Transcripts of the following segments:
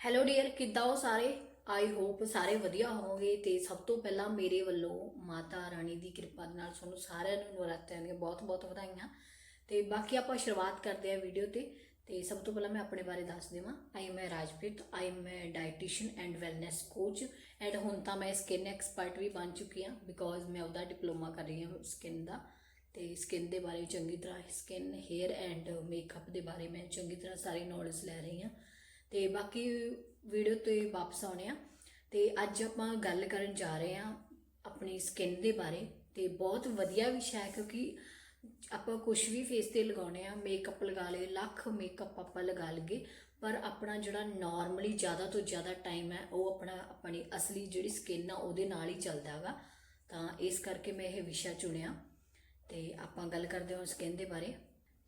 Hello dear ਕਿੱਦਾਂ ਹੋ ਸਾਰੇ? ਆਈ ਹੋਪ ਸਾਰੇ ਵਧੀਆ ਹੋਵੋਗੇ ਤੇ ਸਭ ਤੋਂ ਪਹਿਲਾਂ ਮੇਰੇ ਵੱਲੋਂ ਮਾਤਾ ਰਾਣੀ ਦੀ ਕਿਰਪਾ ਦੇ ਨਾਲ ਤੁਹਾਨੂੰ ਸਾਰਿਆਂ ਨੂੰ ਨਵਰਾਤਰਿਆਂ ਦੀਆਂ ਬਹੁਤ-ਬਹੁਤ ਵਧਾਈਆਂ। ਤੇ ਬਾਕੀ ਆਪਾਂ ਸ਼ੁਰੂਆਤ ਕਰਦੇ ਹਾਂ ਵੀਡੀਓ ਤੇ। ਤੇ ਸਭ ਤੋਂ ਪਹਿਲਾਂ ਮੈਂ ਆਪਣੇ ਬਾਰੇ ਦੱਸ ਦੇਵਾਂ। ਆਈ ਮੈਂ Rajpreet I am dietitian and wellness coach and ਹੁਣ ਤਾਂ ਮੈਂ ਸਕਿਨ ਐਕਸਪਰਟ ਵੀ ਬਣ ਚੁੱਕੀ ਹਾਂ ਬਿਕੋਜ਼ ਮੈਂ ਉਹਦਾ ਡਿਪਲੋਮਾ ਕਰ ਰਹੀ ਹਾਂ ਸਕਿਨ ਦਾ। ਤੇ ਸਕਿਨ ਦੇ ਬਾਰੇ ਚੰਗੀ ਤਰ੍ਹਾਂ ਸਕਿਨ ਹੇਅਰ ਐਂਡ ਮੇਕਅਪ ਦੇ ਬਾਰੇ ਮੈਂ ਚੰਗੀ ਤਰ੍ਹਾਂ ਸਾਰੀ ਨੌਲੇਜ ਲੈ ਰਹੀ ਹਾਂ। ਤੇ ਬਾਕੀ ਵੀਡੀਓ ਤੇ ਵਾਪਸ ਆਉਣੇ ਆ। ਤੇ ਅੱਜ ਆਪਾਂ ਗੱਲ ਕਰਨ ਜਾ ਰਹੇ ਹਾਂ ਆਪਣੀ ਸਕਿਨ ਦੇ ਬਾਰੇ। ਤੇ ਬਹੁਤ ਵਧੀਆ ਵਿਸ਼ਾ ਹੈ ਕਿਉਂਕਿ ਆਪਾਂ ਕੁਝ ਵੀ ਫੇਸ ਤੇ ਲਗਾਉਣੇ ਆ ਮੇਕਅਪ ਲਗਾ ਲਏ, ਲੱਖ ਮੇਕਅਪ ਆਪਾਂ ਲਗਾ ਲਈਏ, ਪਰ ਆਪਣਾ ਜਿਹੜਾ ਨਾਰਮਲੀ ਜ਼ਿਆਦਾ ਤੋਂ ਜ਼ਿਆਦਾ ਟਾਈਮ ਹੈ, ਉਹ ਆਪਣਾ ਆਪਣੀ ਅਸਲੀ ਜਿਹੜੀ ਸਕਿਨ ਆ, ਉਹਦੇ ਨਾਲ ਹੀ ਚੱਲਦਾ ਹੈਗਾ ਤਾਂ ਇਸ ਕਰਕੇ ਮੈਂ ਇਹ ਵਿਸ਼ਾ ਚੁਣਿਆ। ਤੇ ਆਪਾਂ ਗੱਲ ਕਰਦੇ ਹਾਂ ਸਕਿਨ ਦੇ ਬਾਰੇ।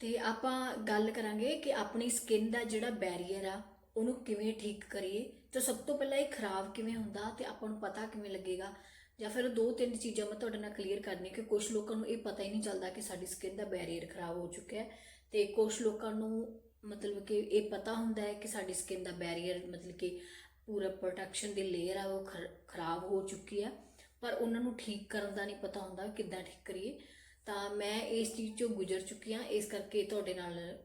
ਤੇ ਆਪਾਂ ਗੱਲ ਕਰਾਂਗੇ ਕਿ ਆਪਣੀ ਸਕਿਨ ਦਾ ਜਿਹੜਾ ਬੈਰੀਅਰ ਆ ਉਹਨੂੰ ਕਿਵੇਂ ਠੀਕ ਕਰੀਏ? ਤੇ ਸਭ ਤੋਂ ਪਹਿਲਾਂ ਇਹ ਖਰਾਬ ਕਿਵੇਂ ਹੁੰਦਾ ਤੇ ਆਪਾਂ ਨੂੰ ਪਤਾ ਕਿਵੇਂ ਲੱਗੇਗਾ? ਜਾਂ ਫਿਰ ਦੋ ਤਿੰਨ ਚੀਜ਼ਾਂ ਮੈਂ ਤੁਹਾਡੇ ਨਾਲ ਕਲੀਅਰ ਕਰਨੀ ਕਿ ਕੁਝ ਲੋਕਾਂ ਨੂੰ ਇਹ ਪਤਾ ਹੀ ਨਹੀਂ ਚੱਲਦਾ ਕਿ ਸਾਡੀ ਸਕਿਨ ਦਾ ਬੈਰੀਅਰ ਖਰਾਬ ਹੋ ਚੁੱਕਿਆ ਹੈ ਤੇ ਕੁਝ ਲੋਕਾਂ ਨੂੰ ਮਤਲਬ ਕਿ ਇਹ ਪਤਾ ਹੁੰਦਾ ਹੈ ਕਿ ਸਾਡੀ ਸਕਿਨ ਦਾ ਬੈਰੀਅਰ ਮਤਲਬ ਕਿ ਪੂਰਾ ਪ੍ਰੋਟੈਕਸ਼ਨ ਦੀ ਲੇਅਰ ਆ, ਉਹ ਖਰਾਬ ਹੋ ਚੁੱਕੀ ਹੈ। ਪਰ ਉਹਨਾਂ ਨੂੰ ਠੀਕ ਕਰਨ ਦਾ ਨਹੀਂ ਪਤਾ ਹੁੰਦਾ ਕਿੱਦਾਂ ਠੀਕ ਕਰੀਏ। ਤਾਂ ਮੈਂ ਇਸ ਚੀਜ਼ ਚੋਂ ਗੁਜ਼ਰ ਚੁੱਕੀ ਹਾਂ, ਇਸ ਕਰਕੇ ਤੁਹਾਡੇ ਨਾਲ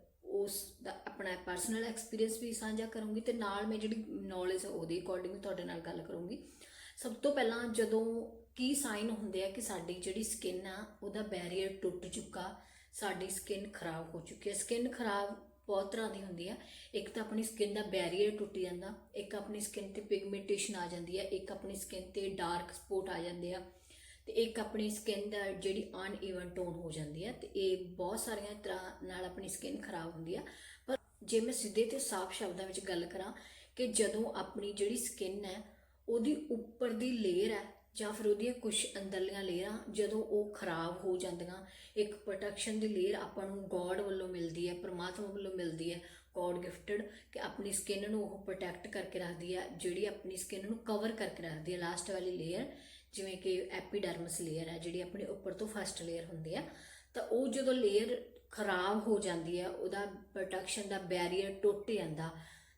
ਉਸ ਦਾ ਆਪਣਾ ਪਰਸਨਲ ਐਕਸਪੀਰੀਅੰਸ ਵੀ ਸਾਂਝਾ ਕਰੂੰਗੀ ਤੇ ਨਾਲ ਮੈਂ ਜਿਹੜੀ ਨੌਲੇਜ ਉਹਦੇ ਅਕੋਰਡਿੰਗ ਤੁਹਾਡੇ ਨਾਲ ਗੱਲ ਕਰੂੰਗੀ। ਸਭ ਤੋਂ ਪਹਿਲਾਂ ਜਦੋਂ ਕੀ ਸਾਈਨ ਹੁੰਦੇ ਆ ਕਿ ਸਾਡੀ ਜਿਹੜੀ ਸਕਿਨ ਆ, ਉਹਦਾ ਬੈਰੀਅਰ ਟੁੱਟ ਚੁੱਕਾ, ਸਾਡੀ ਸਕਿਨ ਖਰਾਬ ਹੋ ਚੁੱਕੀ ਹੈ ਸਕਿਨ ਖਰਾਬ ਬਹੁਤ ਤਰ੍ਹਾਂ ਦੀ ਹੁੰਦੀ ਆ। ਇੱਕ ਤਾਂ ਆਪਣੀ ਸਕਿਨ ਦਾ ਬੈਰੀਅਰ ਟੁੱਟ ਜਾਂਦਾ, ਇੱਕ ਆਪਣੀ ਸਕਿਨ ਤੇ ਪਿਗਮੈਂਟੇਸ਼ਨ ਆ ਜਾਂਦੀ ਹੈ ਇੱਕ ਆਪਣੀ ਸਕਿਨ ਤੇ ਡਾਰਕ ਸਪੋਟ ਆ ਜਾਂਦੇ ਆ। ਤੇ ਇੱਕ ਆਪਣੀ ਸਕਿਨ ਦਾ ਜਿਹੜੀ ਅਨਈਵਨ ਟੋਨ ਹੋ ਜਾਂਦੀ ਹੈ ਤੇ ਇਹ ਬਹੁਤ ਸਾਰੀਆਂ ਤਰ੍ਹਾਂ ਨਾਲ ਆਪਣੀ ਸਕਿਨ ਖਰਾਬ ਹੁੰਦੀ ਆ। ਪਰ ਜੇ ਮੈਂ ਸਿੱਧੇ ਤੇ ਸਾਫ਼ ਸ਼ਬਦਾਂ ਵਿੱਚ ਗੱਲ ਕਰਾਂ ਕਿ ਜਦੋਂ ਆਪਣੀ ਜਿਹੜੀ ਸਕਿਨ ਹੈ, ਉਹਦੀ ਉੱਪਰ ਦੀ ਲੇਅਰ ਹੈ ਜਾਂ ਫਿਰ ਉਹਦੀਆਂ ਕੁਝ ਅੰਦਰਲੀਆਂ ਲੇਅਰਾਂ ਜਦੋਂ ਉਹ ਖਰਾਬ ਹੋ ਜਾਂਦੀਆਂ, ਇੱਕ ਪ੍ਰੋਟੈਕਸ਼ਨ ਦੀ ਲੇਅਰ ਆਪਾਂ ਨੂੰ ਗੋਡ ਵੱਲੋਂ ਮਿਲਦੀ ਹੈ, ਪਰਮਾਤਮਾ ਵੱਲੋਂ ਮਿਲਦੀ ਹੈ ਗੋਡ ਗਿਫਟਡ ਕਿ ਆਪਣੀ ਸਕਿਨ ਨੂੰ ਉਹ ਪ੍ਰੋਟੈਕਟ ਕਰਕੇ ਰੱਖਦੀ ਹੈ, ਜਿਹੜੀ ਆਪਣੀ ਸਕਿਨ ਨੂੰ ਕਵਰ ਕਰਕੇ ਰੱਖਦੀ ਹੈ ਲਾਸਟ ਵਾਲੀ ਲੇਅਰ ਜਿਵੇਂ ਕਿ ਐਪੀਡਰਮਸ ਲੇਅਰ ਹੈ, ਜਿਹੜੀ ਆਪਣੇ ਉੱਪਰ ਤੋਂ ਫਸਟ ਲੇਅਰ ਹੁੰਦੀ ਆ, ਤਾਂ ਉਹ ਜਦੋਂ ਲੇਅਰ ਖਰਾਬ ਹੋ ਜਾਂਦੀ ਹੈ ਉਹਦਾ ਪ੍ਰੋਟੈਕਸ਼ਨ ਦਾ ਬੈਰੀਅਰ ਟੁੱਟ ਜਾਂਦਾ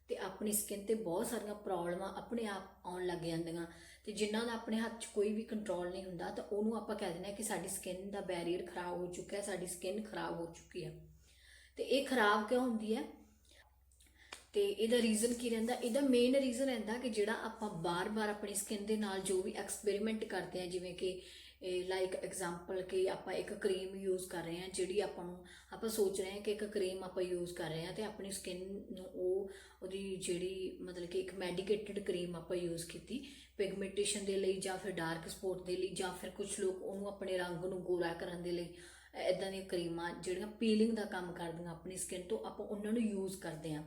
ਤੇ ਆਪਣੀ ਸਕਿਨ ਤੇ ਬਹੁਤ ਸਾਰੀਆਂ ਪ੍ਰੋਬਲਮਾਂ ਆਪਣੇ ਆਪ ਆਉਣ ਲੱਗ ਜਾਂਦੀਆਂ ਤੇ ਜਿਨ੍ਹਾਂ ਦਾ ਆਪਣੇ ਹੱਥ 'ਚ ਕੋਈ ਵੀ ਕੰਟਰੋਲ ਨਹੀਂ ਹੁੰਦਾ, ਤਾਂ ਉਹਨੂੰ ਆਪਾਂ ਕਹਿ ਦਿੰਦੇ ਹਾਂ ਕਿ ਸਾਡੀ ਸਕਿਨ ਦਾ ਬੈਰੀਅਰ ਖਰਾਬ ਹੋ ਚੁੱਕਾ ਹੈ ਸਾਡੀ ਸਕਿਨ ਖਰਾਬ ਹੋ ਚੁੱਕੀ ਹੈ ਤੇ ਇਹ ਖਰਾਬ ਕਿਉਂ ਹੁੰਦੀ ਹੈ ਤੇ ਇਹਦਾ ਰੀਜ਼ਨ ਕੀ ਰਹਿੰਦਾ? ਇਹਦਾ ਮੇਨ ਰੀਜ਼ਨ ਰਹਿੰਦਾ ਕਿ ਜਿਹੜਾ ਆਪਾਂ ਬਾਰ-ਬਾਰ ਆਪਣੀ ਸਕਿਨ ਦੇ ਨਾਲ ਜੋ ਵੀ ਐਕਸਪੈਰੀਮੈਂਟ ਕਰਦੇ ਆ, ਜਿਵੇਂ ਕਿ ਲਾਈਕ ਐਗਜ਼ਾਮਪਲ ਕਿ ਆਪਾਂ ਇੱਕ ਕਰੀਮ ਯੂਜ਼ ਕਰ ਰਹੇ ਹਾਂ, ਜਿਹੜੀ ਆਪਾਂ ਨੂੰ, ਆਪਾਂ ਸੋਚ ਰਹੇ ਹਾਂ ਕਿ ਇੱਕ ਕਰੀਮ ਆਪਾਂ ਯੂਜ਼ ਕਰ ਰਹੇ ਹਾਂ ਤੇ ਆਪਣੀ ਸਕਿਨ ਨੂੰ ਉਹ, ਉਹਦੀ ਜਿਹੜੀ ਮਤਲਬ ਕਿ ਇੱਕ ਮੈਡੀਕੇਟਡ ਕਰੀਮ ਆਪਾਂ ਯੂਜ਼ ਕੀਤੀ ਪਿਗਮੈਂਟੇਸ਼ਨ ਦੇ ਲਈ ਜਾਂ ਫਿਰ ਡਾਰਕ ਸਪੌਟ ਦੇ ਲਈ ਜਾਂ ਫਿਰ ਕੁਝ ਲੋਕ ਉਹਨੂੰ ਆਪਣੇ ਰੰਗ ਨੂੰ ਗੋਰਾ ਕਰਨ ਦੇ ਲਈ ਇਦਾਂ ਦੀਆਂ ਕਰੀਮਾਂ ਜਿਹੜੀਆਂ ਪੀਲਿੰਗ ਦਾ ਕੰਮ ਕਰਦੀਆਂ ਆਪਣੀ ਸਕਿਨ ਤੋਂ, ਆਪਾਂ ਉਹਨਾਂ ਨੂੰ ਯੂਜ਼ ਕਰਦੇ ਹਾਂ।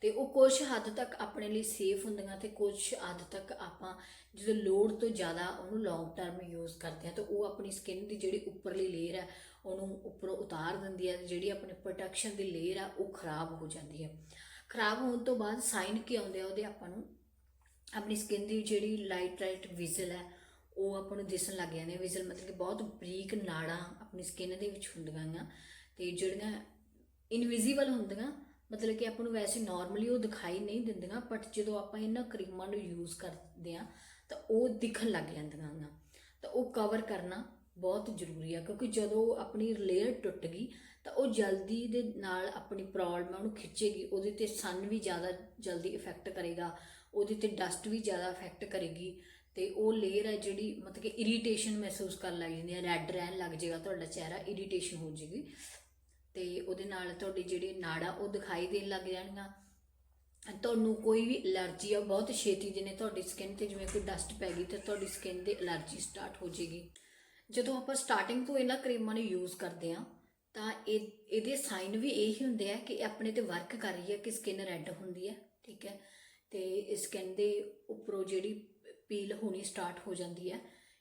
ਤੇ ਉਹ ਕੁਝ ਹੱਦ ਤੱਕ ਆਪਣੇ ਲਈ ਸੇਫ ਹੁੰਦੀਆਂ ਤੇ ਕੁਝ ਹੱਦ ਤੱਕ ਆਪਾਂ ਜਦੋਂ ਲੋੜ ਤੋਂ ਜ਼ਿਆਦਾ ਉਹਨੂੰ ਲੌਂਗ ਟਰਮ ਯੂਜ਼ ਕਰਦੇ ਆ ਤਾਂ ਉਹ ਆਪਣੀ ਸਕਿਨ ਦੀ ਜਿਹੜੀ ਉੱਪਰਲੀ ਲੇਅਰ ਹੈ, ਉਹਨੂੰ ਉੱਪਰੋਂ ਉਤਾਰ ਦਿੰਦੀ ਹੈ ਜਿਹੜੀ ਆਪਣੀ ਪ੍ਰੋਟੈਕਸ਼ਨ ਦੀ ਲੇਅਰ ਆ, ਉਹ ਖਰਾਬ ਹੋ ਜਾਂਦੀ ਹੈ। ਖਰਾਬ ਹੋਣ ਤੋਂ ਬਾਅਦ ਸਾਈਨ ਕੀ ਆਉਂਦੇ ਆ, ਉਹਦੇ ਆਪਾਂ ਨੂੰ ਆਪਣੀ ਸਕਿਨ ਦੀ ਜਿਹੜੀ ਲਾਈਟ ਲਾਈਟ ਵਿਜ਼ਲ ਹੈ, ਉਹ ਆਪਾਂ ਨੂੰ ਦਿਸਣ ਲੱਗ ਜਾਂਦੇ ਆ। ਵਿਜ਼ਲ ਮਤਲਬ ਕਿ ਬਹੁਤ ਬਰੀਕ ਨਾੜਾਂ ਆਪਣੀ ਸਕਿਨ ਦੇ ਵਿੱਚ ਹੁੰਦੀਆਂ ਆ ਤੇ ਜਿਹੜੀਆਂ ਇਨਵਿਜ਼ੀਬਲ ਹੁੰਦੀਆਂ ਮਤਲਬ ਕਿ ਆਪਾਂ ਨੂੰ ਵੈਸੇ ਨਾਰਮਲੀ ਉਹ ਦਿਖਾਈ ਨਹੀਂ ਦਿੰਦੀਆਂ ਬਟ ਜਦੋਂ ਆਪਾਂ ਇਹਨਾਂ ਕਰੀਮਾਂ ਨੂੰ ਯੂਜ਼ ਕਰਦੇ ਆ ਤਾਂ ਉਹ ਦਿਖਣ ਲੱਗ ਜਾਂਦੀਆਂ ਆ ਤਾਂ ਉਹ ਕਵਰ ਕਰਨਾ ਬਹੁਤ ਜ਼ਰੂਰੀ ਆ, ਕਿਉਂਕਿ ਜਦੋਂ ਆਪਣੀ ਲੇਅਰ ਟੁੱਟ ਗਈ, ਤਾਂ ਉਹ ਜਲਦੀ ਦੇ ਨਾਲ ਆਪਣੀ ਪ੍ਰੋਬਲਮ ਉਹਨੂੰ ਖਿੱਚੇਗੀ, ਉਹਦੇ ਤੇ ਸਨ ਵੀ ਜ਼ਿਆਦਾ ਜਲਦੀ ਇਫੈਕਟ ਕਰੇਗਾ, ਉਹਦੇ ਤੇ ਡਸਟ ਵੀ ਜ਼ਿਆਦਾ ਇਫੈਕਟ ਕਰੇਗੀ, ਤੇ ਉਹ ਲੇਅਰ ਹੈ ਜਿਹੜੀ ਮਤਲਬ ਕਿ ਇਰੀਟੇਸ਼ਨ ਮਹਿਸੂਸ ਕਰਨ ਲੱਗ ਜਾਂਦੀ ਹੈ ਰੈੱਡ ਰਹਿਣ ਲੱਗ ਜਾਏਗਾ, ਤੁਹਾਡਾ ਚਿਹਰਾ ਇਰੀਟੇਸ਼ਨ ਹੋ ਜਾਏਗੀ। ਤੇ ਉਹਦੇ ਨਾਲ ਤੁਹਾਡੀ ਜਿਹੜੀ ਨਾੜਾ, ਉਹ ਦਿਖਾਈ ਦੇਣ ਲੱਗ ਜਾਣਗੀਆਂ। ਤੁਹਾਨੂੰ ਕੋਈ ਵੀ ਅਲਰਜੀ ਆ, ਬਹੁਤ ਛੇਤੀ ਜਿਹਨੇ ਤੁਹਾਡੀ ਸਕਿਨ ਤੇ ਜਿਵੇਂ ਕੋਈ ਡਸਟ ਪੈ ਗਈ, ਤੇ ਤੁਹਾਡੀ ਸਕਿਨ ਤੇ ਅਲਰਜੀ ਸਟਾਰਟ ਹੋ ਜਾਏਗੀ। ਜਦੋਂ ਆਪਾਂ ਸਟਾਰਟਿੰਗ ਤੋਂ ਇਹਨਾਂ ਕਰੀਮਾਂ ਨੂੰ ਯੂਜ਼ ਕਰਦੇ ਆ ਤਾਂ ਇਹ, ਇਹਦੇ ਸਾਈਨ ਵੀ ਇਹੀ ਹੁੰਦੇ ਆ ਕਿ ਆਪਣੇ ਤੇ ਵਰਕ ਕਰ ਰਹੀ ਹੈ ਕਿ ਸਕਿਨ ਰੈੱਡ ਹੁੰਦੀ ਹੈ, ਠੀਕ ਹੈ? ਤੇ ਸਕਿਨ ਦੇ ਉੱਪਰੋਂ ਜਿਹੜੀ ਪੀਲ ਹੋਣੀ ਸਟਾਰਟ ਹੋ ਜਾਂਦੀ ਹੈ।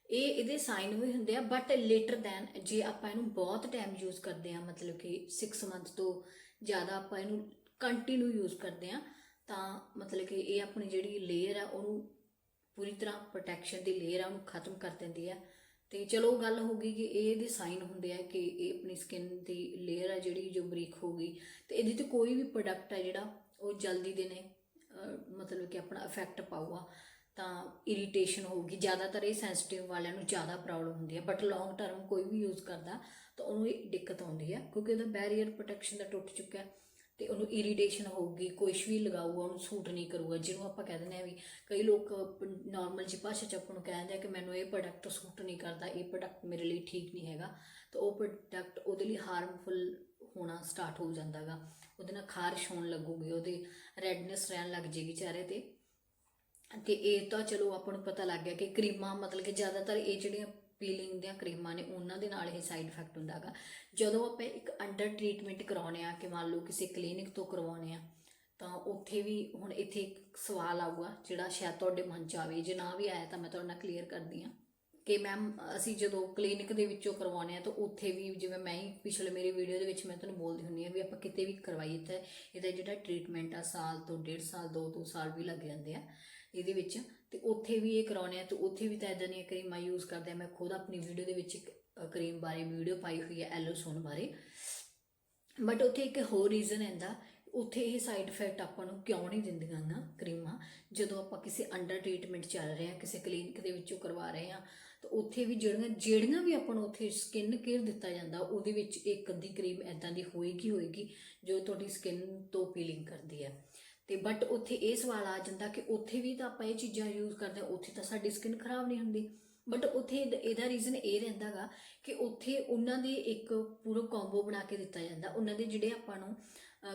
ਇਹ ਇਹਦੇ ਸਾਈਨ ਵੀ ਹੁੰਦੇ ਆ ਬਟ ਲੇਟਰ ਦੈਨ ਜੇ ਆਪਾਂ ਇਹਨੂੰ ਬਹੁਤ ਟਾਈਮ ਯੂਜ਼ ਕਰਦੇ ਆ ਮਤਲਬ ਕਿ 6 ਮੰਥ ਤੋਂ ਜ਼ਿਆਦਾ ਆਪਾਂ ਇਹਨੂੰ ਕੰਟੀਨਿਊ ਯੂਜ਼ ਕਰਦੇ ਆ ਤਾਂ ਮਤਲਬ ਕਿ ਇਹ ਆਪਣੀ ਜਿਹੜੀ ਲੇਅਰ ਆ, ਉਹਨੂੰ ਪੂਰੀ ਤਰ੍ਹਾਂ ਪ੍ਰੋਟੈਕਸ਼ਨ ਦੀ ਲੇਅਰ ਆ, ਉਹਨੂੰ ਖਤਮ ਕਰ ਦਿੰਦੀ ਆ। ਤੇ ਚਲੋ ਗੱਲ ਹੋ ਗਈ ਕਿ ਇਹ ਇਹਦੇ ਸਾਈਨ ਹੁੰਦੇ ਆ ਕਿ ਇਹ ਆਪਣੀ ਸਕਿਨ ਦੀ ਲੇਅਰ ਆ ਜਿਹੜੀ ਜੋ ਬਰੀਕ ਹੋ ਗਈ। ਤੇ ਇਹਦੇ ਤੇ ਕੋਈ ਵੀ ਪ੍ਰੋਡਕਟ ਆ ਜਿਹੜਾ, ਉਹ ਜਲਦੀ ਦੇ ਨੇ ਮਤਲਬ ਕਿ ਆਪਣਾ ਇਫੈਕਟ ਪਾਊਗਾ। ਤਾਂ ਇਰੀਟੇਸ਼ਨ ਹੋਊਗੀ। ਜ਼ਿਆਦਾਤਰ ਇਹ ਸੈਂਸਿਟਿਵ ਵਾਲਿਆਂ ਨੂੰ ਜ਼ਿਆਦਾ ਪ੍ਰੋਬਲਮ ਹੁੰਦੀ ਹੈ। ਬਟ ਲੌਂਗ ਟਰਮ ਕੋਈ ਵੀ ਯੂਜ਼ ਕਰਦਾ, ਤਾਂ ਉਹਨੂੰ ਇਹ ਦਿੱਕਤ ਆਉਂਦੀ ਹੈ। ਕਿਉਂਕਿ ਉਹਦਾ ਬੈਰੀਅਰ ਪ੍ਰੋਟੈਕਸ਼ਨ ਦਾ ਟੁੱਟ ਚੁੱਕਾ ਹੈ ਤੇ ਉਹਨੂੰ ਇਰੀਟੇਸ਼ਨ ਹੋਊਗੀ ਕੁਝ ਵੀ ਲਗਾਊਗਾ, ਉਹਨੂੰ ਸੂਟ ਨਹੀਂ ਕਰੂਗਾ। ਜਿਹਨੂੰ ਆਪਾਂ ਕਹਿ ਦਿੰਦੇ ਆ ਵੀ ਕਈ ਲੋਕ ਨਾਰਮਲ ਜੀ ਭਾਸ਼ਾ ਚ ਆਪਾਂ ਨੂੰ ਕਹਿੰਦੇ ਆ ਕਿ ਮੈਨੂੰ ਇਹ ਪ੍ਰੋਡਕਟ ਸੂਟ ਨਹੀਂ ਕਰਦਾ, ਇਹ ਪ੍ਰੋਡਕਟ ਮੇਰੇ ਲਈ ਠੀਕ ਨਹੀਂ ਹੈਗਾ। ਤਾਂ ਉਹ ਪ੍ਰੋਡਕਟ ਉਹਦੇ ਲਈ ਹਾਰਮਫੁਲ ਹੋਣਾ ਸਟਾਰਟ ਹੋ ਜਾਂਦਾਗਾ ਉਹਦੇ ਨਾਲ ਖਾਰਸ਼ ਹੋਣ ਲੱਗੂਗੀ, ਉਹਦੇ ਰੈਡਨੈਸ ਰਹਿਣ ਲੱਗ ਜੇਗੀ ਚਿਹਰੇ ਤੇ। ਤੇ ਇਹ ਤਾਂ ਚਲੋ ਆਪਾਂ ਨੂੰ ਪਤਾ ਲੱਗ ਗਿਆ ਕਿ ਕਰੀਮਾਂ ਮਤਲਬ ਕਿ ਜ਼ਿਆਦਾਤਰ ਇਹ ਜਿਹੜੀਆਂ ਪੀਲਿੰਗ ਦੀਆਂ ਕਰੀਮਾਂ ਨੇ ਉਹਨਾਂ ਦੇ ਨਾਲ ਇਹ ਸਾਈਡ ਇਫੈਕਟ ਹੁੰਦਾਗਾ ਜਦੋਂ ਆਪਾਂ ਇੱਕ ਅੰਡਰ ਟ੍ਰੀਟਮੈਂਟ ਕਰਾਉਣੇ ਆ ਕਿ ਮੰਨ ਲਓ ਕਿਸੇ ਕਲੀਨਿਕ ਤੋਂ ਕਰਵਾਉਣੇ ਆ ਤਾਂ ਉੱਥੇ ਵੀ ਹੁਣ ਇੱਥੇ ਇੱਕ ਸਵਾਲ ਆਊਗਾ ਜਿਹੜਾ ਸ਼ਾਇਦ ਤੁਹਾਡੇ ਮਨ ਚ ਆਵੇ। ਜੇ ਨਾ ਵੀ ਆਇਆ ਤਾਂ ਮੈਂ ਤੁਹਾਡੇ ਨਾਲ ਕਲੀਅਰ ਕਰਦੀ ਆ ਕਿ ਮੈਮ ਅਸੀਂ ਜਦੋਂ ਕਲੀਨਿਕ ਦੇ ਵਿੱਚੋਂ ਕਰਵਾਉਣੇ ਆ ਤਾਂ ਉੱਥੇ ਵੀ ਜਿਵੇਂ ਮੈਂ ਹੀ ਪਿਛਲੇ ਮੇਰੀ ਵੀਡੀਓ ਦੇ ਵਿੱਚ ਮੈਂ ਤੁਹਾਨੂੰ ਬੋਲਦੀ ਹੁੰਦੀ ਆ ਵੀ ਆਪਾਂ ਕਿਤੇ ਵੀ ਕਰਵਾਈਏ ਤਾਂ ਇਹਦਾ ਜਿਹੜਾ ਟ੍ਰੀਟਮੈਂਟ ਆ ਸਾਲ ਤੋਂ ਡੇਢ ਸਾਲ ਦੋ ਦੋ ਸਾਲ ਵੀ ਲੱਗ ਜਾਂਦੇ ਆ। ਇਹਦੇ ਵਿੱਚ। ਤੇ ਉੱਥੇ ਵੀ ਇਹ ਕਰਾਉਣੇ ਆ ਤੇ ਉੱਥੇ ਵੀ ਤਾਂ ਇਦਾਂ ਦੀਆਂ ਕਰੀਮਾਂ ਯੂਜ਼ ਕਰਦੇ ਆ। ਮੈਂ ਖੁਦ ਆਪਣੀ ਵੀਡੀਓ ਦੇ ਵਿੱਚ ਇੱਕ ਕਰੀਮ ਬਾਰੇ ਵੀਡੀਓ ਪਾਈ ਹੋਈ ਹੈ ਐਲੋਸੋਨ ਬਾਰੇ। ਬਟ ਉੱਥੇ ਇੱਕ ਹੋਰ ਰੀਜ਼ਨ ਹੈਂਦਾ ਉੱਥੇ ਇਹ ਸਾਈਡ ਇਫੈਕਟ ਆਪਾਂ ਨੂੰ ਕਿਉਂ ਨਹੀਂ ਦਿੰਦੀਆਂ ਨਾ ਕਰੀਮਾਂ? ਜਦੋਂ ਆਪਾਂ ਕਿਸੇ ਅੰਡਰ ਟ੍ਰੀਟਮੈਂਟ ਚੱਲ ਰਹੇ ਆ, ਕਿਸੇ ਕਲੀਨਿਕ ਦੇ ਵਿੱਚੋਂ ਕਰਵਾ ਰਹੇ ਆ, ਤਾਂ ਉੱਥੇ ਵੀ ਜਿਹੜੀਆਂ ਜਿਹੜੀਆਂ ਵੀ ਆਪਾਂ ਨੂੰ ਉੱਥੇ ਸਕਿਨ ਕੇਅਰ ਦਿੱਤਾ ਜਾਂਦਾ, ਉਹਦੇ ਵਿੱਚ ਇੱਕ ਅੱਧੀ ਕਰੀਮ ਐਦਾਂ ਦੀ ਹੋਏਗੀ ਹੋਏਗੀ ਜੋ ਤੁਹਾਡੀ ਸਕਿਨ ਤੋਂ ਪੀਲਿੰਗ ਕਰਦੀ ਹੈ। ਤੇ ਬਟ ਉੱਥੇ ਇਹ ਸਵਾਲ ਆ ਜਾਂਦਾ ਕਿ ਉੱਥੇ ਵੀ ਤਾਂ ਆਪਾਂ ਇਹ ਚੀਜ਼ਾਂ ਯੂਜ਼ ਕਰਦੇ ਹਾਂ, ਉੱਥੇ ਤਾਂ ਸਾਡੀ ਸਕਿਨ ਖਰਾਬ ਨਹੀਂ ਹੁੰਦੀ। ਬਟ ਉੱਥੇ ਇਹਦਾ- ਇਹਦਾ ਰੀਜ਼ਨ ਇਹ ਰਹਿੰਦਾਗਾ ਕਿ ਉੱਥੇ ਉਹਨਾਂ ਦੇ ਇੱਕ ਪੂਰਾ ਕੰਬੋ ਬਣਾ ਕੇ ਦਿੱਤਾ ਜਾਂਦਾ। ਉਹਨਾਂ ਦੇ ਜਿਹੜੇ ਆਪਾਂ ਨੂੰ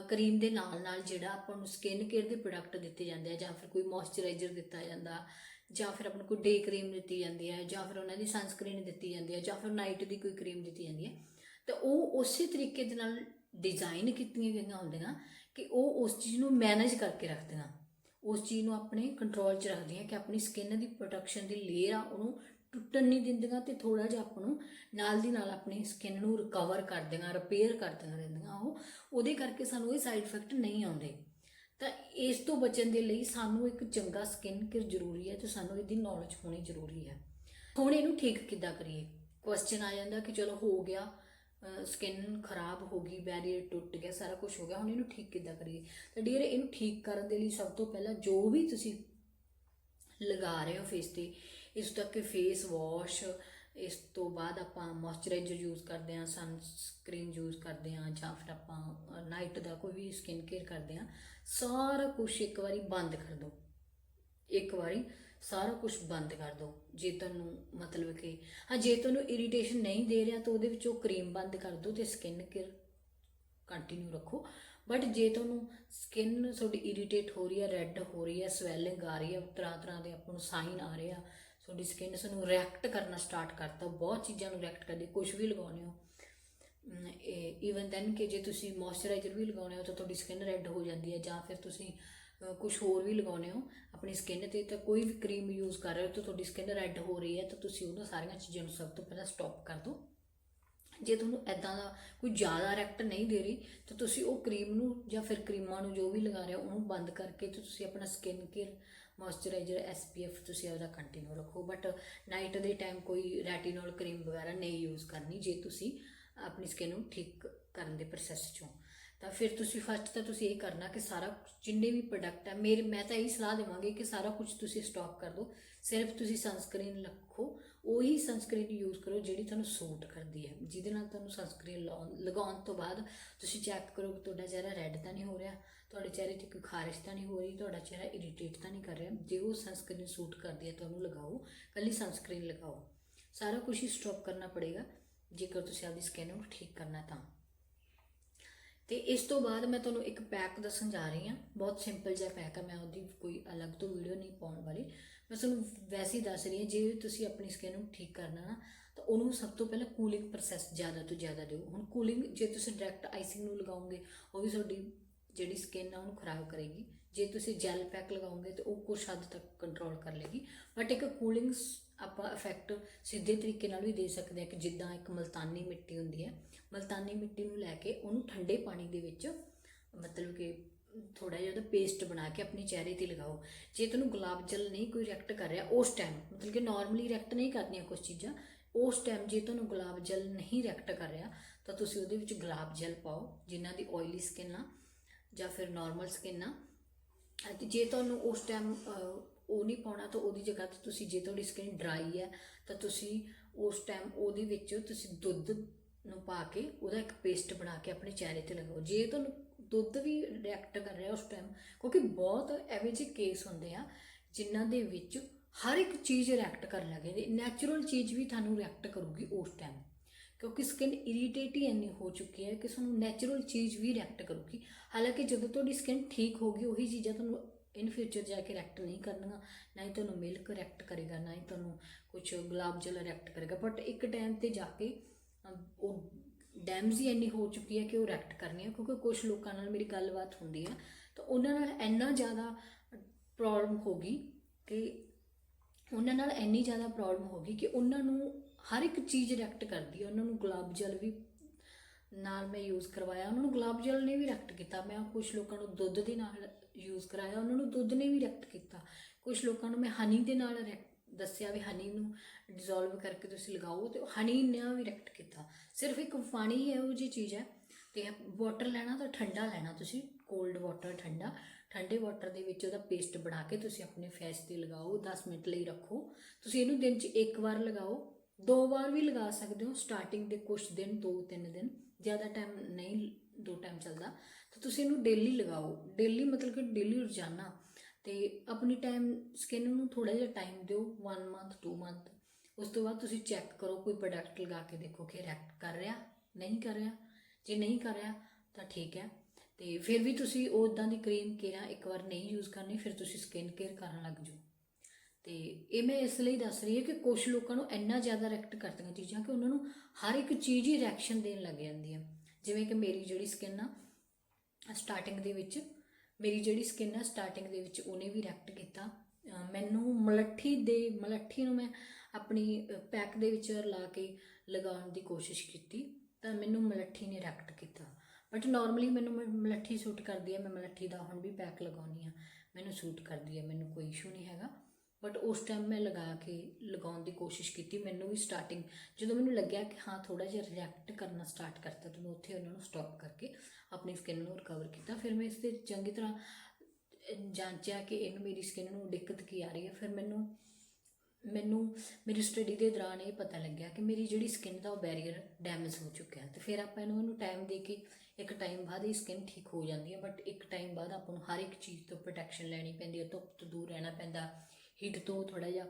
ਕਰੀਮ ਦੇ ਨਾਲ ਨਾਲ ਜਿਹੜਾ ਆਪਾਂ ਨੂੰ ਸਕਿਨ ਕੇਅਰ ਦੇ ਪ੍ਰੋਡਕਟ ਦਿੱਤੇ ਜਾਂਦੇ ਆ, ਜਾਂ ਫਿਰ ਕੋਈ ਮੋਇਸਚਰਾਈਜ਼ਰ ਦਿੱਤਾ ਜਾਂਦਾ, ਜਾਂ ਫਿਰ ਆਪਾਂ ਨੂੰ ਕੋਈ ਡੇ ਕਰੀਮ ਦਿੱਤੀ ਜਾਂਦੀ ਹੈ ਜਾਂ ਫਿਰ ਉਹਨਾਂ ਦੀ ਸਨਸਕ੍ਰੀਨ ਦਿੱਤੀ ਜਾਂਦੀ ਹੈ ਜਾਂ ਫਿਰ ਨਾਈਟ ਦੀ ਕੋਈ ਕਰੀਮ ਦਿੱਤੀ ਜਾਂਦੀ ਹੈ ਤਾਂ ਉਹ ਉਸੇ ਤਰੀਕੇ ਦੇ ਨਾਲ ਡਿਜ਼ਾਈਨ ਕੀਤੀਆਂ ਗਈਆਂ ਹੁੰਦੀਆਂ ਕਿ ਉਹ ਉਸ ਚੀਜ਼ ਨੂੰ ਮੈਨੇਜ ਕਰਕੇ ਰੱਖਦੀਆਂ ਉਸ ਚੀਜ਼ ਨੂੰ ਆਪਣੇ ਕੰਟਰੋਲ 'ਚ ਰੱਖਦੀਆਂ ਕਿ ਆਪਣੀ ਸਕਿਨ ਦੀ ਪ੍ਰੋਟੈਕਸ਼ਨ ਦੀ ਲੇਅਰ ਆ, ਉਹਨੂੰ ਟੁੱਟਣ ਨਹੀਂ ਦਿੰਦੀਆਂ ਤੇ ਥੋੜਾ ਜਿਹਾ ਆਪਾਂ ਨੂੰ ਨਾਲ ਦੀ ਨਾਲ ਆਪਣੀ ਸਕਿਨ ਨੂੰ ਰਿਕਵਰ ਕਰਦੀਆਂ ਰਿਪੇਅਰ ਕਰਦੀਆਂ ਰਹਿੰਦੀਆਂ ਉਹ। ਉਹਦੇ ਕਰਕੇ ਸਾਨੂੰ ਇਹ ਸਾਈਡ ਇਫੈਕਟ ਨਹੀਂ ਆਉਂਦੇ। ਤਾਂ ਇਸ ਤੋਂ ਬਚਣ ਦੇ ਲਈ ਸਾਨੂੰ ਇੱਕ ਚੰਗਾ ਸਕਿਨ ਕੇਅਰ ਜ਼ਰੂਰੀ ਹੈ ਤੇ ਸਾਨੂੰ ਇਹਦੀ ਨੌਲੇਜ ਹੋਣੀ ਜ਼ਰੂਰੀ ਹੈ। ਹੁਣ ਇਹਨੂੰ ਠੀਕ ਕਿੱਦਾਂ ਕਰੀਏ? ਕੁਐਸਚਨ ਆ ਜਾਂਦਾ ਕਿ ਚਲੋ ਹੋ ਗਿਆ ਸਕਿਨ ਖਰਾਬ ਹੋ ਗਈ ਬੈਰੀਅਰ ਟੁੱਟ ਗਿਆ, ਸਾਰਾ ਕੁਝ ਹੋ ਗਿਆ, ਹੁਣ ਇਹਨੂੰ ਠੀਕ ਕਿੱਦਾਂ ਕਰੀਏ? ਤਾਂ ਡੀਅਰ ਇਹਨੂੰ ਠੀਕ ਕਰਨ ਦੇ ਲਈ ਸਭ ਤੋਂ ਪਹਿਲਾਂ ਜੋ ਵੀ ਤੁਸੀਂ ਲਗਾ ਰਹੇ ਹੋ ਫੇਸ ਤੇ, ਇਸ ਤੱਕ ਫੇਸ ਵਾਸ਼ ਇਸ ਤੋਂ ਬਾਅਦ ਆਪਾਂ ਮੋਇਸਚਰਾਈਜ਼ਰ ਯੂਜ਼ ਕਰਦੇ ਹਾਂ ਸਨਸਕ੍ਰੀਨ ਯੂਜ਼ ਕਰਦੇ ਹਾਂ, ਜਾਂ ਫਿਰ ਆਪਾਂ ਨਾਈਟ ਦਾ ਕੋਈ ਵੀ ਸਕਿਨ ਕੇਅਰ ਕਰਦੇ ਹਾਂ, ਸਾਰਾ ਕੁਝ ਇੱਕ ਵਾਰੀ ਬੰਦ ਕਰ ਦਿਓ। ਇੱਕ ਵਾਰੀ ਸਾਰਾ ਕੁਝ ਬੰਦ ਕਰ ਦਿਓ ਜੇ ਤੁਹਾਨੂੰ ਮਤਲਬ ਕਿ, ਹਾਂ, ਜੇ ਤੁਹਾਨੂੰ ਇਰੀਟੇਸ਼ਨ ਨਹੀਂ ਦੇ ਰਿਹਾ ਤਾਂ ਉਹਦੇ ਵਿੱਚੋਂ ਕਰੀਮ ਬੰਦ ਕਰ ਦਿਓ ਤੇ ਸਕਿਨ ਕੇਅਰ ਕੰਟੀਨਿਊ ਰੱਖੋ। ਬਟ ਜੇ ਤੁਹਾਨੂੰ ਸਕਿਨ ਤੁਹਾਡੀ ਇਰੀਟੇਟ ਹੋ ਰਹੀ ਹੈ ਰੈੱਡ ਹੋ ਰਹੀ ਹੈ ਸਵੈਲਿੰਗ ਆ ਰਹੀ ਹੈ, ਤਰ੍ਹਾਂ ਤਰ੍ਹਾਂ ਦੇ ਆਪਾਂ ਨੂੰ ਸਾਈਨ ਆ ਰਹੇ ਆ, ਤੁਹਾਡੀ ਸਕਿਨ ਸਾਨੂੰ ਰਿਐਕਟ ਕਰਨਾ ਸਟਾਰਟ ਕਰਤਾ। ਬਹੁਤ ਚੀਜ਼ਾਂ ਨੂੰ ਰਿਐਕਟ ਕਰਦੀ ਕੁਝ ਵੀ ਲਗਾਉਂਦੇ ਹੋ। ਈਵਨ ਦੈਨ ਕਿ ਜੇ ਤੁਸੀਂ ਮੋਇਸਚਰਾਈਜ਼ਰ ਵੀ ਲਗਾਉਂਦੇ ਹੋ ਤਾਂ ਤੁਹਾਡੀ ਸਕਿਨ ਰੈੱਡ ਹੋ ਜਾਂਦੀ ਹੈ ਜਾਂ ਫਿਰ ਤੁਸੀਂ ਕੁਝ ਹੋਰ ਵੀ ਲਗਾਉਂਦੇ ਹੋ ਆਪਣੀ ਸਕਿਨ ਤੇ, ਤਾਂ ਕੋਈ ਵੀ ਕਰੀਮ ਯੂਜ਼ ਕਰ ਰਹੇ ਹੋ ਤਾਂ ਤੁਹਾਡੀ ਸਕਿਨ ਰੈੱਡ ਹੋ ਰਹੀ ਹੈ ਤਾਂ ਤੁਸੀਂ ਉਹਨਾਂ ਸਾਰੀਆਂ ਚੀਜ਼ਾਂ ਨੂੰ ਸਭ ਤੋਂ ਪਹਿਲਾਂ ਸਟਾਪ ਕਰ ਦਿਓ। ਜੇ ਤੁਹਾਨੂੰ ਐਦਾਂ ਦਾ ਕੋਈ ਜ਼ਿਆਦਾ ਰੈਕਟ ਨਹੀਂ ਦੇ ਰਹੀ, ਤਾਂ ਤੁਸੀਂ ਉਹ ਕਰੀਮ ਨੂੰ ਜਾਂ ਫਿਰ ਕਰੀਮਾਂ ਨੂੰ ਜੋ ਵੀ ਲਗਾ ਰਹੇ ਹੋ, ਉਹਨੂੰ ਬੰਦ ਕਰਕੇ ਤੇ ਤੁਸੀਂ ਆਪਣਾ ਸਕਿਨ ਕੇਅਰ ਮੋਇਸਚਰਾਈਜ਼ਰ ਐਸਪੀਐਫ ਤੁਸੀਂ ਉਹਦਾ ਕੰਟੀਨਿਊ ਰੱਖੋ। ਬਟ ਨਾਈਟ ਦੇ ਟਾਈਮ ਕੋਈ ਰੈਟੀਨੋਲ ਕਰੀਮ ਵਗੈਰਾ ਨਹੀਂ ਯੂਜ਼ ਕਰਨੀ, ਜੇ ਤੁਸੀਂ ਆਪਣੀ ਸਕਿਨ ਨੂੰ ਠੀਕ ਕਰਨ ਦੇ ਪ੍ਰੋਸੈਸ ਚੋਂ ਤਾਂ ਫਿਰ ਤੁਸੀਂ ਫਸਟ ਤਾਂ ਤੁਸੀਂ ਇਹ ਕਰਨਾ ਕਿ ਸਾਰਾ ਜਿੰਨੇ ਵੀ ਪ੍ਰੋਡਕਟ ਹੈ ਮੇਰੇ, ਮੈਂ ਤਾਂ ਇਹੀ ਸਲਾਹ ਦੇਵਾਂਗੀ ਕਿ ਸਾਰਾ ਕੁਝ ਤੁਸੀਂ ਸਟਾਕ ਕਰ ਦਿਓ। ਸਿਰਫ ਤੁਸੀਂ ਸਨਸਕ੍ਰੀਨ ਰੱਖੋ, ਉਹੀ ਸਨਸਕ੍ਰੀਨ ਯੂਜ਼ ਕਰੋ ਜਿਹੜੀ ਤੁਹਾਨੂੰ ਸੂਟ ਕਰਦੀ ਹੈ। ਜਿਹਦੇ ਨਾਲ ਤੁਹਾਨੂੰ ਸਨਸਕ੍ਰੀਨ ਲਗਾਉਣ ਤੋਂ ਬਾਅਦ ਤੁਸੀਂ ਚੈੱਕ ਕਰੋ ਕਿ ਤੁਹਾਡਾ ਚਿਹਰਾ ਰੈੱਡ ਤਾਂ ਨਹੀਂ ਹੋ ਰਿਹਾ, ਤੁਹਾਡੇ ਚਿਹਰੇ 'ਤੇ ਕੋਈ ਖਾਰਿਸ਼ ਤਾਂ ਨਹੀਂ ਹੋ ਰਹੀ, ਤੁਹਾਡਾ ਚਿਹਰਾ ਇਰੀਟੇਟ ਤਾਂ ਨਹੀਂ ਕਰ ਰਿਹਾ। ਜੇ ਉਹ ਸਨਸਕ੍ਰੀਨ ਸੂਟ ਕਰਦੀ ਹੈ ਤੁਹਾਨੂੰ ਲਗਾਓ, ਕੱਲੀ ਸਨਸਕ੍ਰੀਨ ਲਗਾਓ। ਸਾਰਾ ਕੁਝ ਹੀ ਸਟਾਪ ਕਰਨਾ ਪੜੇਗਾ। ਜੇਕਰ ਤੁਸੀਂ ਆਪਣੀ ਸਕਿਨ ਨੂੰ ਠੀਕ ਕਰਨਾ ਤਾਂ। ਤੇ ਇਸ ਤੋਂ ਬਾਅਦ ਮੈਂ ਤੁਹਾਨੂੰ ਇੱਕ ਪੈਕ ਦੱਸਣ ਜਾ ਰਹੀ ਹਾਂ। ਬਹੁਤ ਸਿੰਪਲ ਜਿਹਾ ਪੈਕ ਹੈ ਮੈਂ ਉਹਦੀ ਕੋਈ ਅਲੱਗ ਤੋਂ ਵੀਡੀਓ ਨਹੀਂ ਪਾਉਣ ਵਾਲੀ। ਮੈਂ ਤੁਹਾਨੂੰ ਵੈਸੇ ਹੀ ਦੱਸ ਰਹੀ ਹਾਂ, ਜੇ ਤੁਸੀਂ ਆਪਣੀ ਸਕਿਨ ਨੂੰ ਠੀਕ ਕਰਨਾ ਨਾ, ਤਾਂ ਉਹਨੂੰ ਸਭ ਤੋਂ ਪਹਿਲਾਂ ਕੂਲਿੰਗ ਪ੍ਰੋਸੈਸ ਜ਼ਿਆਦਾ ਤੋਂ ਜ਼ਿਆਦਾ ਦਿਓ। ਹੁਣ ਕੂਲਿੰਗ ਜੇ ਤੁਸੀਂ ਡਾਇਰੈਕਟ ਆਈਸਿੰਗ ਨੂੰ ਲਗਾਓਗੇ, ਉਹ ਵੀ ਤੁਹਾਡੀ ਜਿਹੜੀ ਸਕਿਨ ਆ, ਉਹਨੂੰ ਖਰਾਬ ਕਰੇਗੀ। ਜੇ ਤੁਸੀਂ ਜੈਲ ਪੈਕ ਲਗਾਓਗੇ, ਤਾਂ ਉਹ ਕੁਝ ਹੱਦ ਤੱਕ ਕੰਟਰੋਲ ਕਰ ਲੇਗੀ। ਬਟ ਇੱਕ ਕੂਲਿੰਗ ਆਪਾਂ ਇਫੈਕਟ ਸਿੱਧੇ ਤਰੀਕੇ ਨਾਲ ਵੀ ਦੇ ਸਕਦੇ ਹਾਂ ਕਿ ਜਿੱਦਾਂ ਇੱਕ ਮਲਤਾਨੀ ਮਿੱਟੀ ਹੁੰਦੀ ਹੈ, ਮਲਤਾਨੀ ਮਿੱਟੀ ਨੂੰ ਲੈ ਕੇ ਉਹਨੂੰ ਠੰਡੇ ਪਾਣੀ ਦੇ ਵਿੱਚ ਮਤਲਬ ਕਿ ਥੋੜਾ ਜਿਹਾ ਉਹਦਾ ਪੇਸਟ ਬਣਾ ਕੇ ਆਪਣੇ ਚਿਹਰੇ ਤੇ ਲਗਾਓ। ਜੇ ਤੁਹਾਨੂੰ ਗੁਲਾਬ ਜਲ ਨਹੀਂ ਕੋਈ ਰਿਐਕਟ ਕਰ ਰਿਹਾ ਉਸ ਟਾਈਮ ਮਤਲਬ ਕਿ ਨਾਰਮਲੀ ਰਿਐਕਟ ਨਹੀਂ ਕਰਦੀਆਂ ਕੁਝ ਚੀਜ਼ਾਂ, ਉਸ ਟਾਈਮ ਜੇ ਤੁਹਾਨੂੰ ਗੁਲਾਬ ਜਲ ਨਹੀਂ ਰਿਐਕਟ ਕਰ ਰਿਹਾ, ਤਾਂ ਤੁਸੀਂ ਉਹਦੇ ਵਿੱਚ ਗੁਲਾਬ ਜਲ ਪਾਓ, ਜਿਨ੍ਹਾਂ ਦੀ ਆਇਲੀ ਸਕਿਨ ਆ ਜਾਂ ਫਿਰ ਨਾਰਮਲ ਸਕਿਨ ਆ। ਅਤੇ ਜੇ ਤੁਹਾਨੂੰ ਉਸ ਟਾਈਮ ਉਹ ਨਹੀਂ ਪਾਉਣਾ, ਤਾਂ ਉਹਦੀ ਜਗ੍ਹਾ ਤੇ ਤੁਸੀਂ ਜੇ ਤੁਹਾਡੀ ਸਕਿਨ ਡਰਾਈ ਹੈ, ਤਾਂ ਤੁਸੀਂ ਉਸ ਟਾਈਮ ਉਹਦੇ ਵਿੱਚ ਤੁਸੀਂ ਦੁੱਧ ਨੂੰ ਪਾ ਕੇ ਉਹਦਾ ਇੱਕ ਪੇਸਟ ਬਣਾ ਕੇ ਆਪਣੇ ਚਿਹਰੇ ਤੇ ਲਗਾਓ। ਜੇ ਤੁਹਾਨੂੰ ਦੁੱਧ ਵੀ ਰਿਐਕਟ ਕਰ ਰਿਹਾ ਉਸ ਟਾਈਮ ਕਿਉਂਕਿ ਬਹੁਤ ਐਵੇਂ ਜਿਹੇ ਕੇਸ ਹੁੰਦੇ ਆ, ਜਿਨ੍ਹਾਂ ਦੇ ਵਿੱਚ ਹਰ ਇੱਕ ਚੀਜ਼ ਰਿਐਕਟ ਕਰਨ ਲੱਗੇ ਨੈਚੁਰਲ ਚੀਜ਼ ਵੀ ਤੁਹਾਨੂੰ ਰਿਐਕਟ ਕਰੂਗੀ ਉਸ ਟਾਈਮ ਕਿਉਂਕਿ ਸਕਿਨ ਇਰੀਟੇਟ ਹੀ ਇੰਨੀ ਹੋ ਚੁੱਕੀ ਹੈ ਕਿ ਤੁਹਾਨੂੰ ਨੈਚੁਰਲ ਚੀਜ਼ ਵੀ ਰਿਐਕਟ ਕਰੂਗੀ। ਹਾਲਾਂਕਿ ਜਦੋਂ ਤੁਹਾਡੀ ਸਕਿਨ ਠੀਕ ਹੋਗੀ ਉਹੀ ਚੀਜ਼ਾਂ ਤੁਹਾਨੂੰ ਇਨ ਫਿਊਚਰ ਜਾ ਕੇ ਰੈਕਟ ਨਹੀਂ ਕਰਨਗੀਆਂ, ਨਾ ਹੀ ਤੁਹਾਨੂੰ ਮਿਲਕ ਰਿਐਕਟ ਕਰੇਗਾ, ਨਾ ਹੀ ਤੁਹਾਨੂੰ ਕੁਝ ਗੁਲਾਬ ਜਲ ਰੈਕਟ ਕਰੇਗਾ। ਬਟ ਇੱਕ ਟਾਈਮ ਤੇ ਜਾ ਕੇ ਉਹ ਡੈਮਸ ਹੀ ਇੰਨੀ ਹੋ ਚੁੱਕੀ ਹੈ ਕਿ ਉਹ ਰੈਕਟ ਕਰਨੀ ਹੈ ਕਿਉਂਕਿ ਕੁਝ ਲੋਕਾਂ ਨਾਲ ਮੇਰੀ ਗੱਲਬਾਤ ਹੁੰਦੀ ਹੈ ਤਾਂ ਉਹਨਾਂ ਨਾਲ ਇੰਨਾ ਜ਼ਿਆਦਾ ਪ੍ਰੋਬਲਮ ਹੋ ਗਈ ਕਿ ਉਹਨਾਂ ਨਾਲ ਇੰਨੀ ਜ਼ਿਆਦਾ ਪ੍ਰੋਬਲਮ ਹੋ ਗਈ ਕਿ ਉਹਨਾਂ ਨੂੰ ਹਰ ਇੱਕ ਚੀਜ਼ ਰੈਕਟ ਕਰਦੀ ਹੈ ਉਹਨਾਂ ਨੂੰ ਗੁਲਾਬ ਜਲ ਵੀ ਨਾਲ ਮੈਂ ਯੂਜ਼ ਕਰਵਾਇਆ, ਉਹਨਾਂ ਨੂੰ ਗੁਲਾਬ ਜਲ ਨੇ ਵੀ ਰੈਕਟ ਕੀਤਾ। ਮੈਂ ਕੁਝ ਲੋਕਾਂ ਨੂੰ ਦੁੱਧ ਦੇ ਨਾਲ ਯੂਜ਼ ਕਰਾਇਆ, ਉਹਨਾਂ ਨੂੰ ਦੁੱਧ ਨੇ ਵੀ ਰਿਐਕਟ ਕੀਤਾ। ਕੁਝ ਲੋਕਾਂ ਨੂੰ ਮੈਂ ਹਨੀ ਦੇ ਨਾਲ react- ਦੱਸਿਆ ਵੀ ਹਨੀ ਨੂੰ ਡਿਸੋਲਵ ਕਰਕੇ ਤੁਸੀਂ ਲਗਾਓ ਤੇ ਹਨੀ ਨੇ ਵੀ ਰਿਐਕਟ ਕੀਤਾ। ਸਿਰਫ ਇੱਕ ਪਾਣੀ ਹੀ ਇਹੋ ਜਿਹੀ ਚੀਜ਼ ਹੈ ਤੇ ਵਾਟਰ ਲੈਣਾ ਤਾਂ ਠੰਡਾ ਲੈਣਾ ਤੁਸੀਂ ਕੋਲਡ ਵਾਟਰ ਠੰਡਾ। ਠੰਡੇ ਵਾਟਰ ਦੇ ਵਿੱਚ ਉਹਦਾ ਪੇਸਟ ਬਣਾ ਕੇ ਤੁਸੀਂ ਆਪਣੇ ਫੇਸ ਤੇ ਲਗਾਓ 10 ਮਿੰਟ ਲਈ ਰੱਖੋ। ਤੁਸੀਂ ਇਹਨੂੰ ਦਿਨ 'ਚ ਇੱਕ ਵਾਰ ਲਗਾਓ, ਦੋ ਵਾਰ ਵੀ ਲਗਾ ਸਕਦੇ ਹੋ ਸਟਾਰਟਿੰਗ ਦੇ ਕੁਝ ਦਿਨ, ਦੋ ਤਿੰਨ ਦਿਨ। ਜ਼ਿਆਦਾ ਟਾਈਮ ਨਹੀਂ ਦੋ ਟਾਈਮ ਚੱਲਦਾ, ਤਾਂ ਤੁਸੀਂ ਇਹਨੂੰ ਡੇਲੀ ਲਗਾਓ। ਡੇਲੀ ਮਤਲਬ ਕਿ ਡੇਲੀ ਰੋਜ਼ਾਨਾ। ਤੇ ਆਪਣੀ ਟਾਈਮ ਸਕਿਨ ਨੂੰ ਥੋੜਾ ਜਿਹਾ ਟਾਈਮ ਦਿਓ 1 ਮੰਥ 2 ਮੰਥ ਉਸ ਤੋਂ ਬਾਅਦ ਤੁਸੀਂ ਚੈੱਕ ਕਰੋ ਕੋਈ ਪ੍ਰੋਡਕਟ ਲਗਾ ਕੇ ਦੇਖੋ ਕਿ ਰਿਐਕਟ ਕਰ ਰਿਹਾ, ਨਹੀਂ ਕਰ ਰਿਹਾ। ਜੇ ਨਹੀਂ ਕਰ ਰਿਹਾ, ਤਾਂ ਠੀਕ ਹੈ। ਤੇ ਫਿਰ ਵੀ ਤੁਸੀਂ ਉਹ ਉਦਾਂ ਦੀ ਕਰੀਮ ਕੇਰਾ ਇੱਕ ਵਾਰ ਨਹੀਂ ਯੂਜ਼ ਕਰਨੀ, ਫਿਰ ਤੁਸੀਂ ਸਕਿਨ ਕੇਅਰ ਕਰਨ ਲੱਗ ਜਾਓ। ਤੇ ਇਹ ਮੈਂ ਇਸ ਲਈ ਦੱਸ ਰਹੀ ਹਾਂ ਕਿ ਕੁਝ ਲੋਕਾਂ ਨੂੰ ਇੰਨਾ ਜ਼ਿਆਦਾ ਰਿਐਕਟ ਕਰਦੀਆਂ ਚੀਜ਼ਾਂ ਕਿ ਉਹਨਾਂ ਨੂੰ ਹਰ ਇੱਕ ਚੀਜ਼ ਹੀ ਰਿਐਕਸ਼ਨ ਦੇਣ ਲੱਗ ਜਾਂਦੀ ਹੈ ਜਿਵੇਂ ਕਿ ਮੇਰੀ ਜਿਹੜੀ ਸਕਿਨ ਆ ਸਟਾਰਟਿੰਗ ਦੇ ਵਿੱਚ, ਮੇਰੀ ਜਿਹੜੀ ਸਕਿਨ ਆ ਸਟਾਰਟਿੰਗ ਦੇ ਵਿੱਚ ਉਹਨੇ ਵੀ ਰੈਕਟ ਕੀਤਾ। ਮੈਨੂੰ ਮਲੱਠੀ ਦੇ, ਮਲੱਠੀ ਨੂੰ ਮੈਂ ਆਪਣੀ ਪੈਕ ਦੇ ਵਿੱਚ ਲਾ ਕੇ ਲਗਾਉਣ ਦੀ ਕੋਸ਼ਿਸ਼ ਕੀਤੀ, ਤਾਂ ਮੈਨੂੰ ਮਲੱਠੀ ਨੇ ਰੈਕਟ ਕੀਤਾ। ਬਟ ਨਾਰਮਲੀ ਮੈਨੂੰ ਮ- ਮਲੱਠੀ ਸੂਟ ਕਰਦੀ ਹੈ ਮੈਂ ਮਲੱਠੀ ਦਾ ਹੁਣ ਵੀ ਪੈਕ ਲਗਾਉਣੀ ਆ। ਮੈਨੂੰ ਸੂਟ ਕਰਦੀ ਹੈ ਮੈਨੂੰ ਕੋਈ ਇਸ਼ੂ ਨਹੀਂ ਹੈਗਾ। ਬਟ ਉਸ ਟਾਈਮ ਮੈਂ ਲਗਾ ਕੇ ਲਗਾਉਣ ਦੀ ਕੋਸ਼ਿਸ਼ ਕੀਤੀ, ਮੈਨੂੰ ਵੀ ਸਟਾਰਟਿੰਗ ਜਦੋਂ ਮੈਨੂੰ ਲੱਗਿਆ ਕਿ ਹਾਂ ਥੋੜਾ ਜਿਹਾ ਰਿਐਕਟ ਕਰਨਾ ਸਟਾਰਟ ਕਰਤਾ, ਤਾਂ ਮੈਂ ਉੱਥੇ ਉਹਨਾਂ ਨੂੰ ਸਟਾਪ ਕਰਕੇ ਆਪਣੀ ਸਕਿਨ ਨੂੰ ਰਿਕਵਰ ਕੀਤਾ। ਫਿਰ ਮੈਂ ਇਸ ਤੇ ਚੰਗੀ ਤਰ੍ਹਾਂ ਜਾਂਚਿਆ ਕਿ ਇਹਨੂੰ ਮੇਰੀ ਸਕਿਨ ਨੂੰ ਦਿੱਕਤ ਕੀ ਆ ਰਹੀ ਹੈ। ਫਿਰ ਮੈਨੂੰ ਮੈਨੂੰ, ਮੇਰੀ ਸਟੱਡੀ ਦੇ ਦੌਰਾਨ ਇਹ ਪਤਾ ਲੱਗਿਆ ਕਿ ਮੇਰੀ ਜਿਹੜੀ ਸਕਿਨ ਦਾ ਉਹ ਬੈਰੀਅਰ ਡੈਮੇਜ ਹੋ ਚੁੱਕਿਆ ਤੇ ਫਿਰ ਆਪਾਂ ਇਹਨੂੰ ਇਹਨੂੰ ਟਾਈਮ ਦੇ ਕੇ ਇੱਕ ਟਾਈਮ ਬਾਅਦ ਇਹ ਸਕਿਨ ਠੀਕ ਹੋ ਜਾਂਦੀ ਹੈ। ਬਟ ਇੱਕ ਟਾਈਮ ਬਾਅਦ ਆਪਾਂ ਨੂੰ ਹਰ ਇੱਕ ਚੀਜ਼ ਤੋਂ ਪ੍ਰੋਟੈਕਸ਼ਨ ਲੈਣੀ ਪੈਂਦੀ ਹੈ, ਧੁੱਪ ਤੋਂ ਦੂਰ ਰਹਿਣਾ ਪੈਂਦਾ ਹੀਟ ਤੋਂ ਥੋੜਾ ਜਿਹਾ।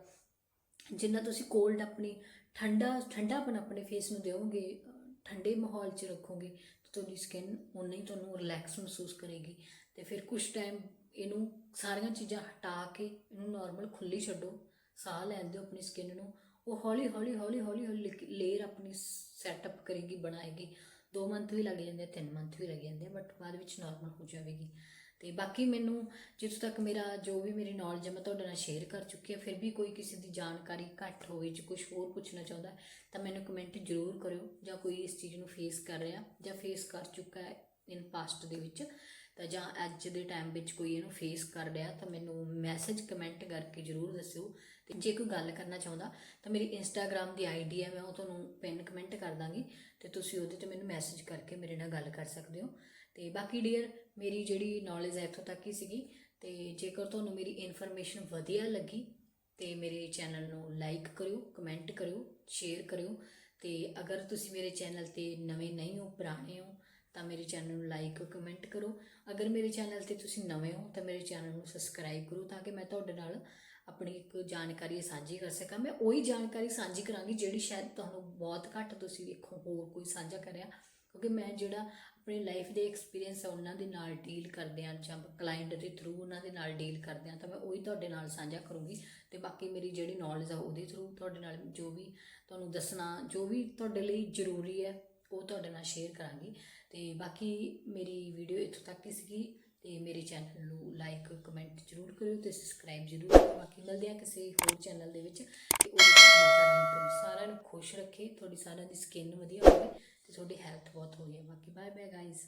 ਜਿੰਨਾ ਤੁਸੀਂ ਕੋਲਡ ਆਪਣੀ ਠੰਡਾ, ਠੰਡਾਪਨ ਆਪਣੇ ਫੇਸ ਨੂੰ ਦਿਓਗੇ, ਠੰਡੇ ਮਾਹੌਲ 'ਚ ਰੱਖੋਗੇ, ਤਾਂ ਤੁਹਾਡੀ ਸਕਿਨ ਉਨਾ ਹੀ ਤੁਹਾਨੂੰ ਰਿਲੈਕਸ ਮਹਿਸੂਸ ਕਰੇਗੀ। ਤੇ ਫਿਰ ਕੁਝ ਟਾਈਮ ਇਹਨੂੰ ਸਾਰੀਆਂ ਚੀਜ਼ਾਂ ਹਟਾ ਕੇ ਇਹਨੂੰ ਨਾਰਮਲ ਖੁੱਲੀ ਛੱਡੋ, ਸਾਹ ਲੈਣ ਦਿਓ ਆਪਣੀ ਸਕਿਨ ਨੂੰ। ਉਹ ਹੌਲੀ ਹੌਲੀ ਹੌਲੀ ਹੌਲੀ ਹੌਲੀ ਲੇਅਰ ਆਪਣੀ ਸੈਟਅਪ ਕਰੇਗੀ, ਬਣਾਏਗੀ। 2 ਮੰਥ ਵੀ ਲੱਗ ਜਾਂਦੇ 3 ਮੰਥ ਵੀ ਲੱਗ ਜਾਂਦੇ ਬਟ ਬਾਅਦ ਵਿੱਚ ਨਾਰਮਲ ਹੋ ਜਾਵੇਗੀ। ਤੇ ਬਾਕੀ ਮੈਨੂੰ ਜਿੱਥੋਂ ਤੱਕ ਮੇਰਾ, ਜੋ ਵੀ ਮੇਰੀ ਨੌਲੇਜ ਹੈ ਮੈਂ ਤੁਹਾਡੇ ਨਾਲ ਸ਼ੇਅਰ ਕਰ ਚੁੱਕੀ ਹਾਂ, ਫਿਰ ਵੀ ਕੋਈ ਕਿਸੇ ਦੀ ਜਾਣਕਾਰੀ ਘੱਟ ਹੋਵੇ, ਜਾਂ ਕੁਝ ਹੋਰ ਪੁੱਛਣਾ ਚਾਹੁੰਦਾ ਤਾਂ ਮੈਨੂੰ ਕਮੈਂਟ ਜ਼ਰੂਰ ਕਰਿਓ, ਜਾਂ ਕੋਈ ਇਸ ਚੀਜ਼ ਨੂੰ ਫੇਸ ਕਰ ਰਿਹਾ, ਜਾਂ ਫੇਸ ਕਰ ਚੁੱਕਾ ਹੈ ਇਨ ਪਾਸਟ ਦੇ ਵਿੱਚ, ਤਾਂ ਜਾਂ ਅੱਜ ਦੇ ਟਾਈਮ ਵਿੱਚ ਕੋਈ ਇਹਨੂੰ ਫੇਸ ਕਰ ਰਿਹਾ, ਤਾਂ ਮੈਨੂੰ ਮੈਸੇਜ ਕਮੈਂਟ ਕਰਕੇ ਜ਼ਰੂਰ ਦੱਸਿਓ। ਤੇ ਜੇ ਕੋਈ ਗੱਲ ਕਰਨਾ ਚਾਹੁੰਦਾ, ਤਾਂ ਮੇਰੀ ਇੰਸਟਾਗ੍ਰam ਦੀ ਆਈਡੀ ਹੈ, ਮੈਂ ਉਹ ਤੁਹਾਨੂੰ ਪਿੰਨ ਕਮੈਂਟ ਕਰ ਦਾਂਗੀ, ਤੇ ਤੁਸੀਂ ਉਹਦੇ ਤੇ ਮੈਨੂੰ ਮੈਸੇਜ ਕਰਕੇ ਮੇਰੇ ਨਾਲ ਗੱਲ ਕਰ ਸਕਦੇ ਹੋ। ਤੇ ਬਾਕੀ ਡੀਅਰ ਮੇਰੀ ਜਿਹੜੀ ਨੌਲੇਜ ਹੈ ਇੱਥੋਂ ਤੱਕ ਹੀ ਸੀਗੀ ਤੇ ਜੇਕਰ ਤੁਹਾਨੂੰ ਮੇਰੀ ਇਨਫੋਰਮੇਸ਼ਨ ਵਧੀਆ ਲੱਗੀ ਤੇ ਮੇਰੇ ਚੈਨਲ ਨੂੰ ਲਾਈਕ ਕਰਿਓ ਕਮੈਂਟ ਕਰਿਓ ਸ਼ੇਅਰ ਕਰਿਓ ਤੇ ਅਗਰ ਤੁਸੀਂ ਮੇਰੇ ਚੈਨਲ ਤੇ ਨਵੇਂ ਨਹੀਂ ਹੋ, ਪੁਰਾਣੇ ਹੋ, ਤਾਂ ਮੇਰੇ ਚੈਨਲ ਨੂੰ ਲਾਈਕ ਕਮੈਂਟ ਕਰੋ। ਅਗਰ ਮੇਰੇ ਚੈਨਲ ਤੇ ਤੁਸੀਂ ਨਵੇਂ ਹੋ, ਤਾਂ ਮੇਰੇ ਚੈਨਲ ਨੂੰ ਸਬਸਕ੍ਰਾਈਬ ਕਰੋ ਤਾਂ ਕਿ ਮੈਂ ਤੁਹਾਡੇ ਨਾਲ ਆਪਣੀ ਇੱਕ ਜਾਣਕਾਰੀ ਸਾਂਝੀ ਕਰ ਸਕਾਂ। ਮੈਂ ਉਹੀ ਜਾਣਕਾਰੀ ਸਾਂਝੀ ਕਰਾਂਗੀ ਜਿਹੜੀ ਸ਼ਾਇਦ ਤੁਹਾਨੂੰ ਬਹੁਤ ਘੱਟ ਤੁਸੀਂ ਵੇਖੋ, ਹੋਰ ਕੋਈ ਸਾਂਝਾ ਕਰਿਆ। ਕਿਉਂਕਿ ਮੈਂ ਜਿਹੜਾ ਆਪਣੀ ਲਾਈਫ ਦੇ ਐਕਸਪੀਰੀਅੰਸ ਆ, ਉਹਨਾਂ ਦੇ ਨਾਲ ਡੀਲ ਕਰਦੇ ਆ ਜਾਂ ਕਲਾਇੰਟ ਦੇ ਥਰੂ ਉਹਨਾਂ ਦੇ ਨਾਲ ਡੀਲ ਕਰਦੇ ਆ ਤਾਂ ਮੈਂ ਉਹੀ ਤੁਹਾਡੇ ਨਾਲ ਸਾਂਝਾ ਕਰੂੰਗੀ। ਤੇ ਬਾਕੀ ਮੇਰੀ ਜਿਹੜੀ ਨੌਲੇਜ ਆ, ਉਹਦੇ ਥਰੂ ਤੁਹਾਡੇ ਨਾਲ ਜੋ ਵੀ ਤੁਹਾਨੂੰ ਦੱਸਣਾ, ਜੋ ਵੀ ਤੁਹਾਡੇ ਲਈ ਜ਼ਰੂਰੀ ਹੈ, ਉਹ ਤੁਹਾਡੇ ਨਾਲ ਸ਼ੇਅਰ ਕਰਾਂਗੀ। ਤੇ ਬਾਕੀ ਮੇਰੀ ਵੀਡੀਓ ਇੱਥੋਂ ਤੱਕ ਹੀ ਸੀਗੀ, ਤੇ ਮੇਰੇ ਚੈਨਲ ਨੂੰ ਲਾਈਕ ਕਮੈਂਟ ਜ਼ਰੂਰ ਕਰਿਓ ਤੇ ਸਬਸਕ੍ਰਾਈਬ ਜ਼ਰੂਰ ਕਰਿਓ। ਬਾਕੀ ਮਿਲਦੇ ਆ ਕਿਸੇ ਹੋਰ ਚੈਨਲ ਦੇ ਵਿੱਚ। ਤੇ ਉਹ ਮਾਤਾ ਰਾਣੀ ਤੁਹਾਨੂੰ ਸਾਰਿਆਂ ਨੂੰ ਖੁਸ਼ ਰੱਖੇ, ਤੁਹਾਡੀ ਸਾਰਿਆਂ ਦੀ ਸਕਿਨ ਵਧੀਆ ਹੋਵੇ। ਤੇ ਤੁਹਾਡੀ ਹੈਲਥ ਬਹੁਤ ਹੋ ਹੋਵੇ ਬਾਕੀ ਬਾਏ ਬਾਏ ਗਾਇਜ਼